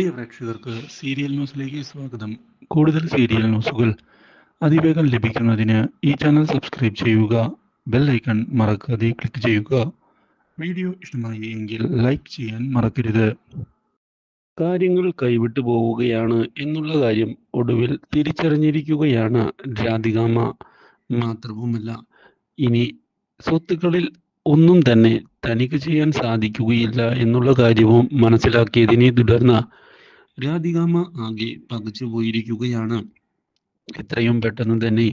പ്രിയ പ്രേക്ഷകർക്ക് സീരിയൽ ന്യൂസിലേക്ക് സ്വാഗതം. കൂടുതൽ സീരിയൽ ന്യൂസുകൾ അതിവേഗം ലഭിക്കുന്നതിന് ഈ ചാനൽ സബ്സ്ക്രൈബ് ചെയ്യുക ബെൽ ഐക്കൺ മറക്കാതെ ക്ലിക്ക് ചെയ്യുക. വീഡിയോ ഇഷ്ടമായി എങ്കിൽ ലൈക്ക് ചെയ്യാൻ മറക്കരുത്. കാര്യങ്ങൾ കൈവിട്ടു പോവുകയാണ് എന്നുള്ള കാര്യം ഒടുവിൽ തിരിച്ചറിഞ്ഞിരിക്കുകയാണ് രാധികാമ മാത്രവുമല്ല ഇനി സ്വത്തുക്കളിൽ ഒന്നും തന്നെ തനിക്ക് ചെയ്യാൻ സാധിക്കുകയില്ല എന്നുള്ള കാര്യവും മനസ്സിലാക്കിയതിനെ തുടർന്ന് രാധികാമ്മ ആകെ പകച്ചു പോയിരിക്കുകയാണ്. എത്രയും പെട്ടെന്ന് തന്നെ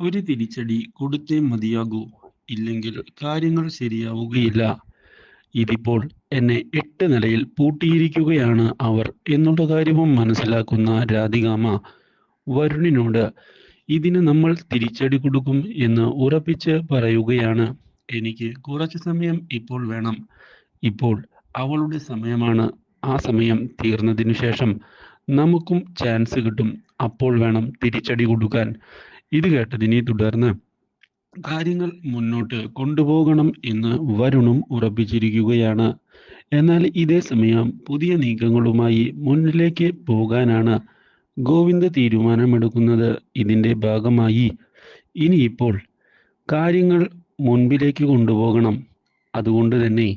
ഒരു തിരിച്ചടി കൊടുത്തേ മതിയാകൂ. ഇല്ലെങ്കിൽ കാര്യങ്ങൾ ശരിയാവുകയില്ല. ഇതിപ്പോൾ എന്നെ എട്ട് നിലയിൽ പൂട്ടിയിരിക്കുകയാണ് അവർ എന്നുള്ള കാര്യവും മനസ്സിലാക്കുന്ന രാധികാമ്മ വരുണിനോട് ഇതിന് നമ്മൾ തിരിച്ചടി കൊടുക്കും എന്ന് ഉറപ്പിച്ച് പറയുകയാണ്. എനിക്ക് കുറച്ച് സമയം ഇപ്പോൾ വേണം. ഇപ്പോൾ അവളുടെ സമയമാണ്. ആ സമയം തീർന്നതിനു ശേഷം നമുക്കും ചാൻസ് കിട്ടും. അപ്പോൾ വേണം തിരിച്ചടി കൊടുക്കാൻ. ഇത് കേട്ടതിനെ തുടർന്ന് കാര്യങ്ങൾ മുന്നോട്ട് കൊണ്ടുപോകണം എന്ന് വരുണും ഉറപ്പിച്ചിരിക്കുകയാണ്. എന്നാൽ ഇതേ സമയം പുതിയ നീക്കങ്ങളുമായി മുന്നിലേക്ക് പോകാനാണ് ഗോവിന്ദ് തീരുമാനമെടുക്കുന്നത്. ഇതിന്റെ ഭാഗമായി ഇനിയിപ്പോൾ കാര്യങ്ങൾ മുൻപിലേക്ക് കൊണ്ടുപോകണം. അതുകൊണ്ട് തന്നെ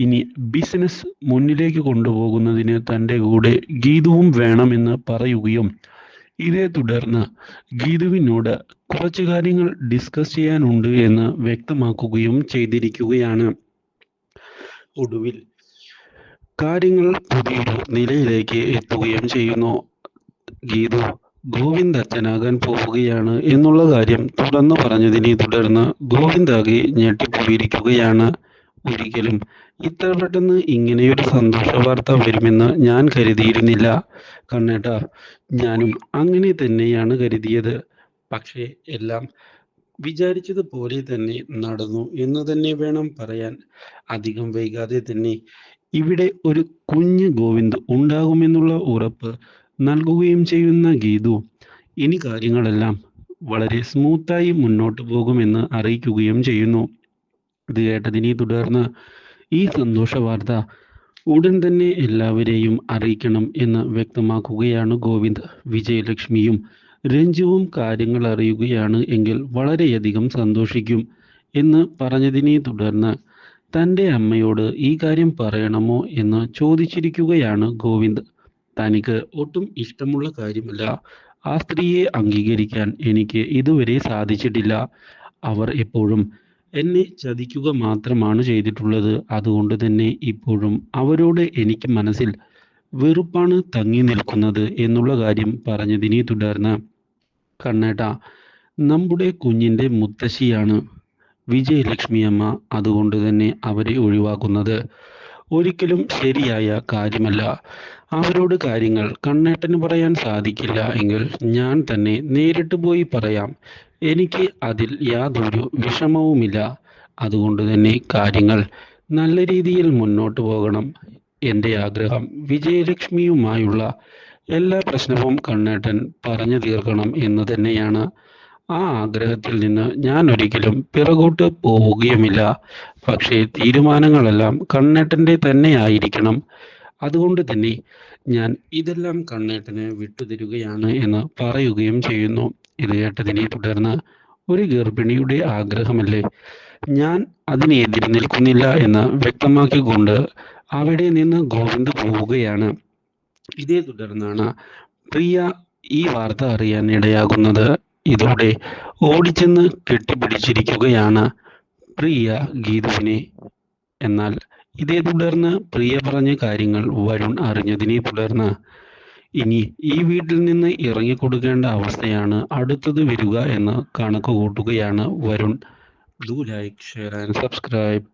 ഇനി ബിസിനസ് മുന്നിലേക്ക് കൊണ്ടുപോകുന്നതിന് തന്റെ കൂടെ ഗീതുവും വേണമെന്ന് പറയുകയും ഇതേ തുടർന്ന് ഗീതുവിനോട് കുറച്ച് കാര്യങ്ങൾ ഡിസ്കസ് ചെയ്യാനുണ്ട് എന്ന് വ്യക്തമാക്കുകയും ചെയ്തിരിക്കുകയാണ്. ഒടുവിൽ കാര്യങ്ങൾ പുതിയൊരു നിലയിലേക്ക് എത്തുകയും ചെയ്യുന്നു. ഗീതു ഗോവിന്ദ് അച്ഛനാകാൻ പോവുകയാണ് എന്നുള്ള കാര്യം തുറന്നു പറഞ്ഞതിനെ തുടർന്ന് ഗോവിന്ദാകെ ഞെട്ടിപ്പോയിരിക്കുകയാണ്. ഒരിക്കലും ഇത്ര പെട്ടെന്ന് ഇങ്ങനെയൊരു സന്തോഷ വാർത്ത വരുമെന്ന് ഞാൻ കരുതിയിരുന്നില്ല. കണ്ണേട്ട ഞാനും അങ്ങനെ തന്നെയാണ് കരുതിയത്. പക്ഷേ എല്ലാം വിചാരിച്ചതുപോലെ തന്നെ നടന്നു എന്ന് തന്നെ വേണം പറയാൻ. അധികം വൈകാതെ തന്നെ ഇവിടെ ഒരു കുഞ്ഞ് ഗോവിന്ദ് ഉണ്ടാകുമെന്നുള്ള ഉറപ്പ് നൽകുകയും ചെയ്യുന്ന ഗീതു ഇനി കാര്യങ്ങളെല്ലാം വളരെ സ്മൂത്തായി മുന്നോട്ട് പോകുമെന്ന് അറിയിക്കുകയും ചെയ്യുന്നു. ഇത് കേട്ടതിനെ തുടർന്ന് ഈ സന്തോഷ വാർത്ത ഉടൻ തന്നെ എല്ലാവരെയും അറിയിക്കണം എന്ന് വ്യക്തമാക്കുകയാണ് ഗോവിന്ദ്. വിജയലക്ഷ്മിയും രഞ്ജുവും കാര്യങ്ങൾ അറിയുകയാണ് എങ്കിൽ വളരെയധികം സന്തോഷിക്കും എന്ന് പറഞ്ഞതിനെ തുടർന്ന് തന്റെ അമ്മയോട് ഈ കാര്യം പറയണമോ എന്ന് ചോദിച്ചിരിക്കുകയാണ് ഗോവിന്ദ്. തനിക്ക് ഒട്ടും ഇഷ്ടമുള്ള കാര്യമല്ല. ആ സ്ത്രീയെ അംഗീകരിക്കാൻ എനിക്ക് ഇതുവരെ സാധിച്ചിട്ടില്ല. അവർ എപ്പോഴും എന്നെ ചതിക്കുക മാത്രമാണ് ചെയ്തിട്ടുള്ളത്. അതുകൊണ്ട് തന്നെ ഇപ്പോഴും അവരോട് എനിക്ക് മനസ്സിൽ വെറുപ്പാണ് തങ്ങി നിൽക്കുന്നത് എന്നുള്ള കാര്യം പറഞ്ഞതിനെ തുടർന്ന് കണ്ണേട്ട നമ്മുടെ കുഞ്ഞിന്റെ മുത്തശ്ശിയാണ് വിജയലക്ഷ്മി അമ്മ അതുകൊണ്ട് തന്നെ അവരെ ഒഴിവാക്കുന്നത്. ഒരിക്കലും ശരിയായ കാര്യമല്ല. അവരോട് കാര്യങ്ങൾ കണ്ണേട്ടന് പറയാൻ സാധിക്കില്ല എങ്കിൽ ഞാൻ തന്നെ നേരിട്ട് പോയി പറയാം. എനിക്ക് അതിൽ യാതൊരു വിഷമവുമില്ല. അതുകൊണ്ട് തന്നെ കാര്യങ്ങൾ നല്ല രീതിയിൽ മുന്നോട്ട് പോകണം. എന്റെ ആഗ്രഹം വിജയലക്ഷ്മിയുമായുള്ള എല്ലാ പ്രശ്നവും കണ്ണേട്ടൻ പറഞ്ഞു തീർക്കണം എന്ന് തന്നെയാണ്. ആ ആഗ്രഹത്തിൽ നിന്ന് ഞാൻ ഒരിക്കലും പിറകോട്ട് പോവുകയുമില്ല. പക്ഷേ തീരുമാനങ്ങളെല്ലാം കണ്ണേട്ടന്റെ ആയിരിക്കണം. അതുകൊണ്ട് തന്നെ ഞാൻ ഇതെല്ലാം കണ്ണേട്ടന് വിട്ടുതരികയാണ് എന്ന് പറയുകയും ചെയ്യുന്നു. ഇത് തുടർന്ന് ഒരു ഗർഭിണിയുടെ ആഗ്രഹമല്ലേ? ഞാൻ അതിനെ എതിരി നിൽക്കുന്നില്ല എന്ന് വ്യക്തമാക്കിക്കൊണ്ട് അവിടെ നിന്ന് ഗോവിന്ദ് പോവുകയാണ്. ഇതേ തുടർന്നാണ് പ്രിയ ഈ വാർത്ത അറിയാൻ ഇടയാകുന്നത്. ഇതോടെ ഓടിച്ചെന്ന് കെട്ടിപ്പിടിച്ചിരിക്കുകയാണ് പ്രിയ ഗീതുവിനെ. എന്നാൽ ഇതേ തുടർന്ന് പ്രിയ പറഞ്ഞ കാര്യങ്ങൾ വരുൺ അറിഞ്ഞതിനെ തുടർന്ന് ഇനി ഈ വീട്ടിൽ നിന്ന് ഇറങ്ങിക്കൊടുക്കേണ്ട അവസ്ഥയാണ് അടുത്തത് വരിക എന്ന് കണക്ക് കൂട്ടുകയാണ് Varun. Do like share and subscribe